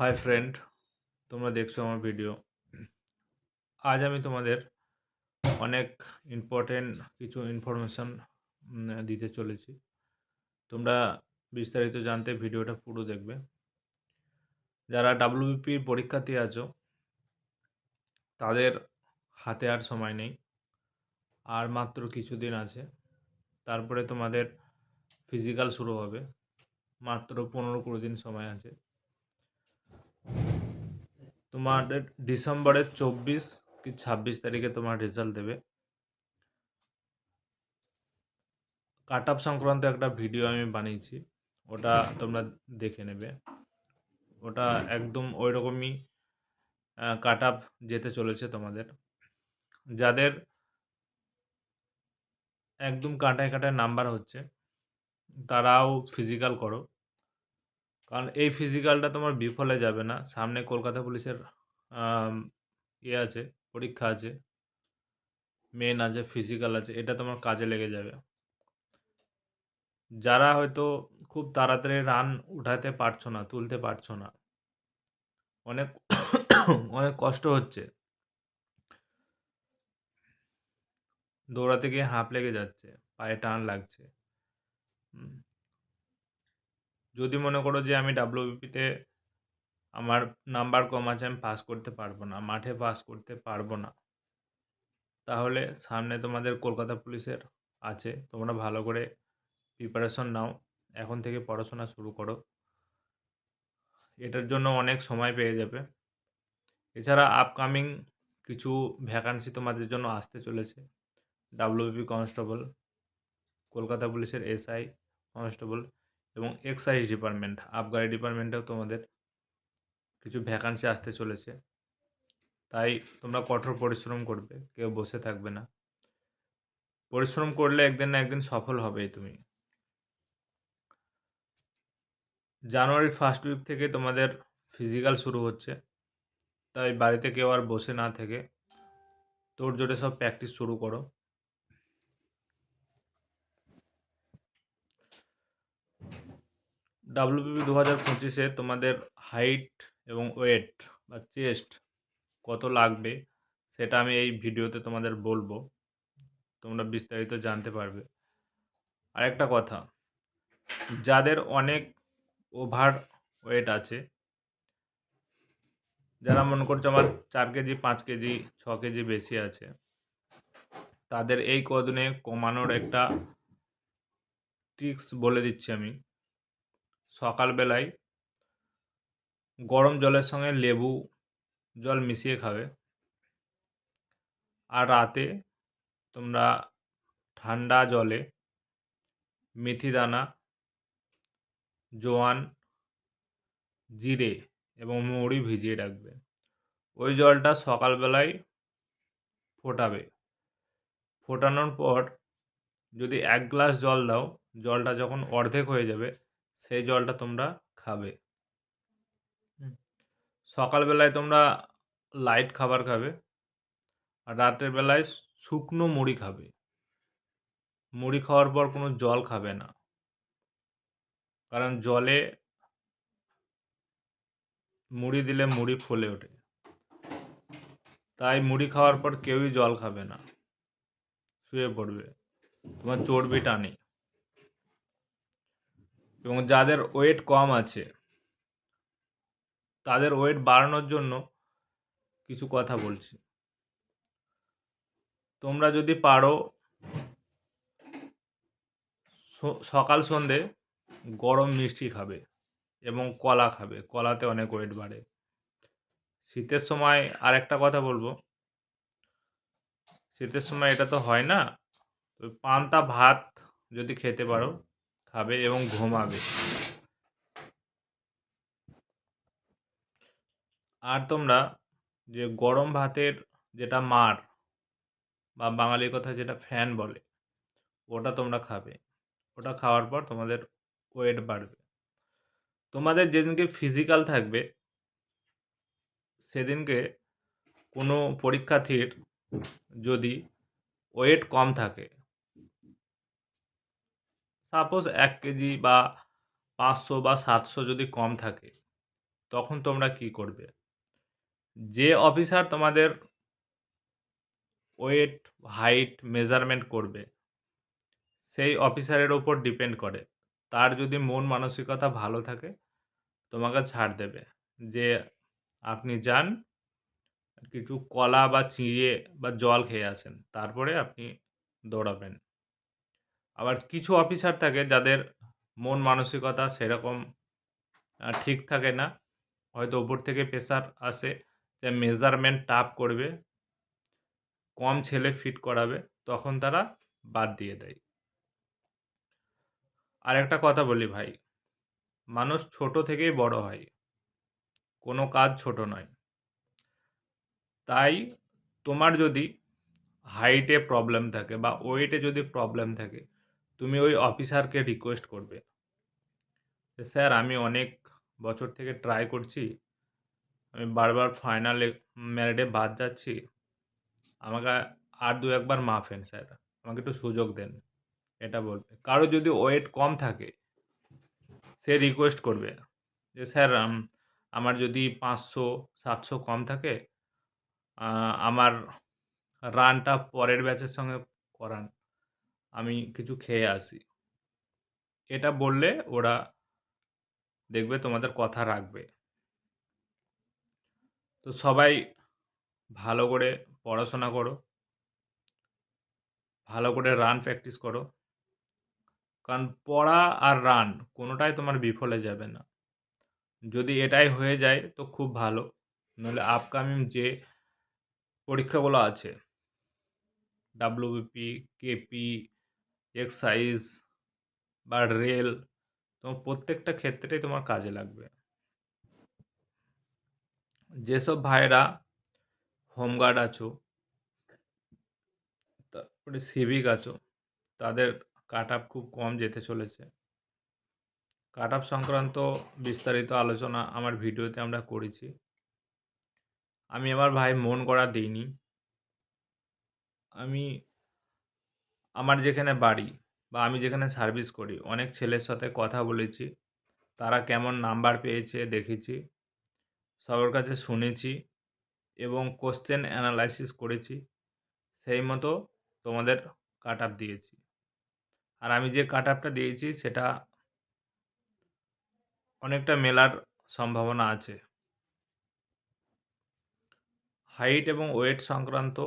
Hi friend তোমরা দেখছ আমার ভিডিও আজ আমি তোমাদের অনেক ইম্পর্টেন্ট কিছু ইনফরমেশান দিতে চলেছি। তোমরা বিস্তারিত জানতে ভিডিওটা পুরো দেখবে। যারা ডাব্লিউবিপির পরীক্ষার্থী আছো, তাদের হাতে আর সময় নেই। আর মাত্র কিছুদিন আছে। তারপরে তোমাদের ফিজিক্যাল শুরু হবে। মাত্র পনেরো কুড়ি দিন সময় আছে। তোমাদের ডিসেম্বরের চব্বিশ কি ছাব্বিশ তারিখে তোমার রেজাল্ট দেবে। কাট আপ সংক্রান্ত একটা ভিডিও আমি বানিয়েছি, ওটা তোমরা দেখে নেবে। ওটা একদম ওই রকমই কাট আপ যেতে চলেছে তোমাদের। যাদের একদম কাটায় কাটায় নাম্বার হচ্ছে, তারাও ফিজিক্যাল করো। কারণ এই ফিজিক্যালটা তোমার বিফলে যাবে না। সামনে কলকাতা পুলিশের ইয়ে আছে, পরীক্ষা আছে মেন আছে ফিজিক্যাল আছে, এটা তোমার কাজে লেগে যাবে। যারা হয়তো খুব তাড়াতাড়ি রান উঠাতে পারছ না, তুলতে পারছ না, অনেক অনেক কষ্ট হচ্ছে। দৌড়াতে গিয়ে হাঁপ লেগে যাচ্ছে, পায়ে টান লাগছে। যদি মনে করো যে আমি ডাব্লিউবিপিতে আমার নাম্বার কম আছে, আমি পাস করতে পারব না, মাঠে পাস করতে পারব না, তাহলে সামনে তোমাদের কলকাতা পুলিশের আছে, তোমরা ভালো করে প্রিপারেশন নাও, এখন থেকে পড়াশোনা শুরু করো। এটার জন্য অনেক সময় পেয়ে যাবে। এছাড়া আপকামিং কিছু ভ্যাকান্সি তোমাদের জন্য আসতে চলেছে। ডাব্লিউবি কনস্টেবল কলকাতা পুলিশের এসআই কনস্টেবল এবং এক্সাইজ ডিপার্টমেন্ট আবগারি ডিপার্টমেন্টেও তোমাদের কিছু ভ্যাকান্সি আসতে চলেছে। তাই তোমরা কঠোর পরিশ্রম করবে, কেউ বসে থাকবে না। পরিশ্রম করলে একদিন না একদিন সফল হবেই তুমি। জানুয়ারির ফার্স্ট উইক থেকে তোমাদের ফিজিক্যাল শুরু হচ্ছে। তাই বাড়িতে কেউ আর বসে না থেকে তোর জোরে সব প্র্যাকটিস শুরু করো। ডাব্লিউবিপি দু হাজার পঁচিশে তোমাদের হাইট এবং ওয়েট বা চেস্ট কত লাগবে, সেটা আমি এই ভিডিওতে তোমাদের বলব। তোমরা বিস্তারিত জানতে পারবে। আরেকটা কথা, যাদের অনেক ওভার ওয়েট আছে, যারা মনে করছে আমার চার কেজি, পাঁচ কেজি, ছ কেজি বেশি আছে, তাদের এই কদিনে কমানোর একটা ট্রিক্স বলে দিচ্ছি আমি। সকালবেলায় গরম জলের সঙ্গে লেবু জল মিশিয়ে খাবে। আর রাতে তোমরা ঠান্ডা জলে মেথি দানা, জোয়ান, জিরে এবং মৌরি ভিজিয়ে রাখবে। ওই জলটা সকালবেলায় ফোটাবে। ফোটানোর পর যদি এক গ্লাস জল দাও, জলটা যখন অর্ধেক হয়ে যাবে সেই জলটা তোমরা খাবে। সকালবেলায় তোমরা লাইট খাবার খাবে আর রাতের বেলায় শুকনো মুড়ি খাবে। মুড়ি খাওয়ার পর কোনো জল খাবে না। কারণ জলে মুড়ি দিলে মুড়ি ফুলে ওঠে। তাই মুড়ি খাওয়ার পর কেউই জল খাবে না। শুয়ে পড়বে। তোমার চর্বি টানে। এবং যাদের ওয়েট কম আছে, তাদের ওয়েট বাড়ানোর জন্য কিছু কথা বলছি। তোমরা যদি পারো সকাল সন্ধে গরম মিষ্টি খাবে এবং কলা খাবে। কলাতে অনেক ওয়েট বাড়ে। শীতের সময় আর একটা কথা বলব। শীতের সময় এটা তো হয় না পান্তা ভাত যদি খেতে পারো খাবে এবং ঘুমাবে। আর তোমরা যে গরম ভাতের যেটা মার বা বাঙালির কথা যেটা ফ্যান বলে, ওটা তোমরা খাবে। ওটা খাওয়ার পর তোমাদের ওয়েট বাড়বে। তোমাদের যেদিনকে ফিজিক্যাল থাকবে, সেদিনকে কোনো পরীক্ষার্থীর যদি ওয়েট কম থাকে সাপোজ এক কেজি বা পাঁচশো বা সাতশো যদি কম থাকে, তখন তোমরা কি করবে? যে অফিসার তোমাদের ওয়েট হাইট মেজারমেন্ট করবে, সেই অফিসারের ওপর ডিপেন্ড করে। তার যদি মন মানসিকতা ভালো থাকে, তোমাকে ছাড় দেবে যে আপনি যান, কিছু কলা বা চিঁড়ে বা জল খেয়ে আসেন, তারপরে আপনি দৌড়াবেন। আবার কিছু অফিসার থাকে যাদের মন মানসিকতা সেরকম ঠিক থাকে না। হয়তো ওপর থেকে প্রেশার আসে যে মেজারমেন্ট টাপ করবে, কম ছেলে ফিট করাবে, তখন তারা বাদ দিয়ে দেয়। আর একটা কথা বলি ভাই, মানুষ ছোট থেকেই বড় হয়, কোনো কাজ ছোট নয়। তাই তোমার যদি হাইটে প্রবলেম থাকে বা ওয়েটে যদি প্রবলেম থাকে তুমি ওই অফিসারকে রিকোয়েস্ট করবে। স্যার, আমি অনেক বছর থেকে ট্রাই করছি। আমি বারবার ফাইনালে ম্যারিটে বাদ যাচ্ছি। আমাকে আর দু একবার মাফেন, স্যার। আমাকে একটু সুযোগ দেন। এটা বলবে। কারও যদি ওয়েট কম থাকে, সে রিকোয়েস্ট করবে। যে, স্যার আমার যদি পাঁচশো, সাতশো কম থাকে আমার রানটা পরের ব্যাচের সঙ্গে করান। আমি কিছু খেয়ে আসি। এটা বললে ওরা দেখবে তোমাদের কথা রাখবে। তো সবাই ভালো করে পড়াশোনা করো। ভালো করে রান প্র্যাকটিস করো। কারণ পড়া আর রান কোনোটাই তোমার বিফলে যাবে না। যদি এটাই হয়ে যায় তো খুব ভালো। নইলে আপকামিং যে পরীক্ষাগুলো আছে ডাব্লিউবিপি কেপি এক্সাইজ বা রেল তোমার প্রত্যেকটা ক্ষেত্রেই তোমার কাজে লাগবে। যেসব ভাইরা হোমগার্ড আছো, তারপরে সিভিক আছো, তাদের কাট আপ খুব কম যেতে চলেছে। কাট আপ সংক্রান্ত বিস্তারিত আলোচনা আমার ভিডিওতে আমরা করেছি। আমি আমার ভাই মন করা দিইনি। আমি আমার যেখানে বাড়ি বা আমি যেখানে সার্ভিস করি, অনেক ছেলের সাথে কথা বলেছি, তারা কেমন নাম্বার পেয়েছে দেখেছি, সবার কাছে শুনেছি এবং কোশ্চেন অ্যানালাইসিস করেছি, সেই মতো তোমাদের কাট আপ দিয়েছি। আর আমি যে কাট আপটা দিয়েছি, সেটা অনেকটা মেলার সম্ভাবনা আছে। হাইট এবং ওয়েট সংক্রান্ত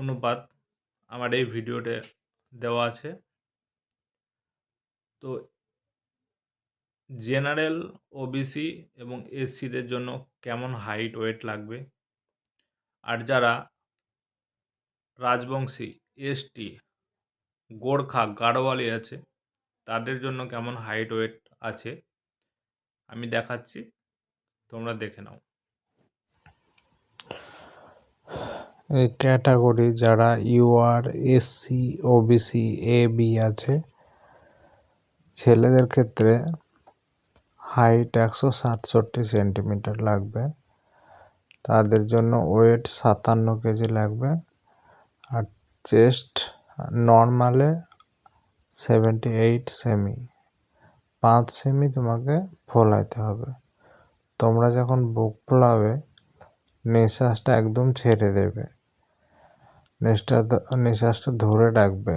অনুপাত আমার এই ভিডিওতে দেওয়া আছে। তো জেনারেল, ওবিসি এবং এসসিদের জন্য কেমন হাইট, ওয়েট লাগবে? আর যারা রাজবংশী এসটি গোর্খা, গাড়োয়ালি আছে, তাদের জন্য কেমন হাইট, ওয়েট আছে? আমি দেখাচ্ছি, তোমরা দেখে নাও এই ক্যাটাগরি যারা UR, SC, OBC, A B আছে, ছেলেদের ক্ষেত্রে হাইট একশো সাতষট্টি সেন্টিমিটার লাগবে। তাদের জন্য ওয়েট সাতান্ন কেজি লাগবে। আর চেস্ট নর্মালে সেভেন্টি এইট সেমি। পাঁচ সেমি তোমাকে ফোলাইতে হবে। তোমরা যখন বুক ফোলাবে, নিঃশ্বাসটা একদম ছেড়ে দেবে। নিঃশ্বাসটা নিঃশ্বাসটা ধরে ডাকবে।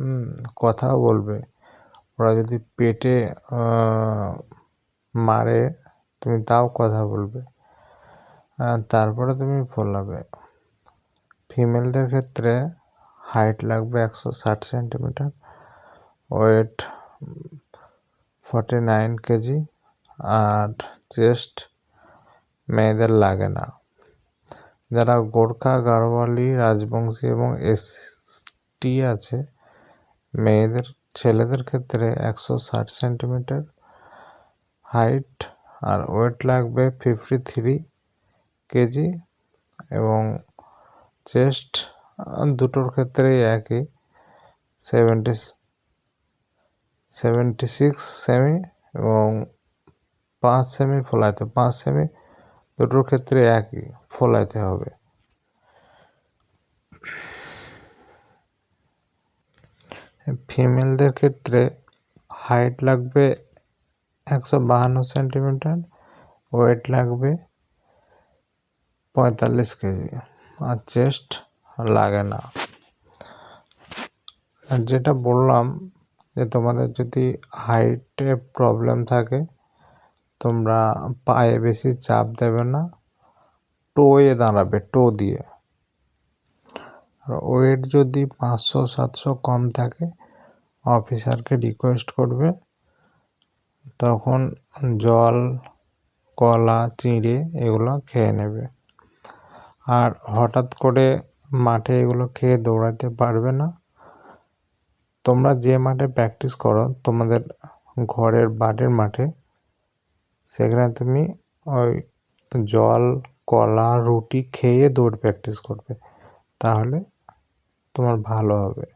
হুম, কথাও বলবে। ওরা যদি পেটে মারে, তুমি তাও কথা বলবে। তারপরে তুমি ফোলাবে। ফিমেলদের ক্ষেত্রে হাইট লাগবে একশো ষাট centimetre. Weight forty nine kg. আর চেস্ট মেয়েদের লাগে না। যারা গোর্খা গাড়োয়ালি রাজবংশী এবং এসটি আছে, মেয়েদের, ছেলেদের ক্ষেত্রে একশো ষাট সেন্টিমিটার হাইট আর ওয়েট লাগবে ফিফটি থ্রি কেজি এবং চেস্ট দুটোর ক্ষেত্রেই একই, সেভেন্টি সেভেন্টি সিক্স সেমি এবং পাঁচ সেমি ফোলাইতে, পাঁচ সেমি দুটোর ক্ষেত্রে একই, ফোলাইতে হবে। ফিমেলদের ক্ষেত্রে হাইট লাগবে একশো বাহান্ন সেন্টিমিটার, ওয়েট লাগবে পঁয়তাল্লিশ কেজি, আর চেস্ট লাগে না। আর যেটা বললাম যে তোমাদের যদি হাইটে প্রবলেম থাকে তোমরা পায়ে বেশি চাপ দেবে না। টোয়ে দাঁড়াবে, টো দিয়ে। আর ওয়েট যদি পাঁচশো, সাতশো কম থাকে, অফিসারকে রিকোয়েস্ট করবে, তখন জল, কলা, চিঁড়ে এগুলো খেয়ে নেবে। আর হঠাৎ করে মাঠে এগুলো খেয়ে দৌড়াতে পারবে না। তোমরা যে মাঠে প্র্যাকটিস করো, তোমাদের ঘরের বাড়ির মাঠে সেখানে তুমি ওই জল কলা রুটি খেয়ে দৌড় প্র্যাকটিস করবে। তাহলে তোমার ভালো হবে।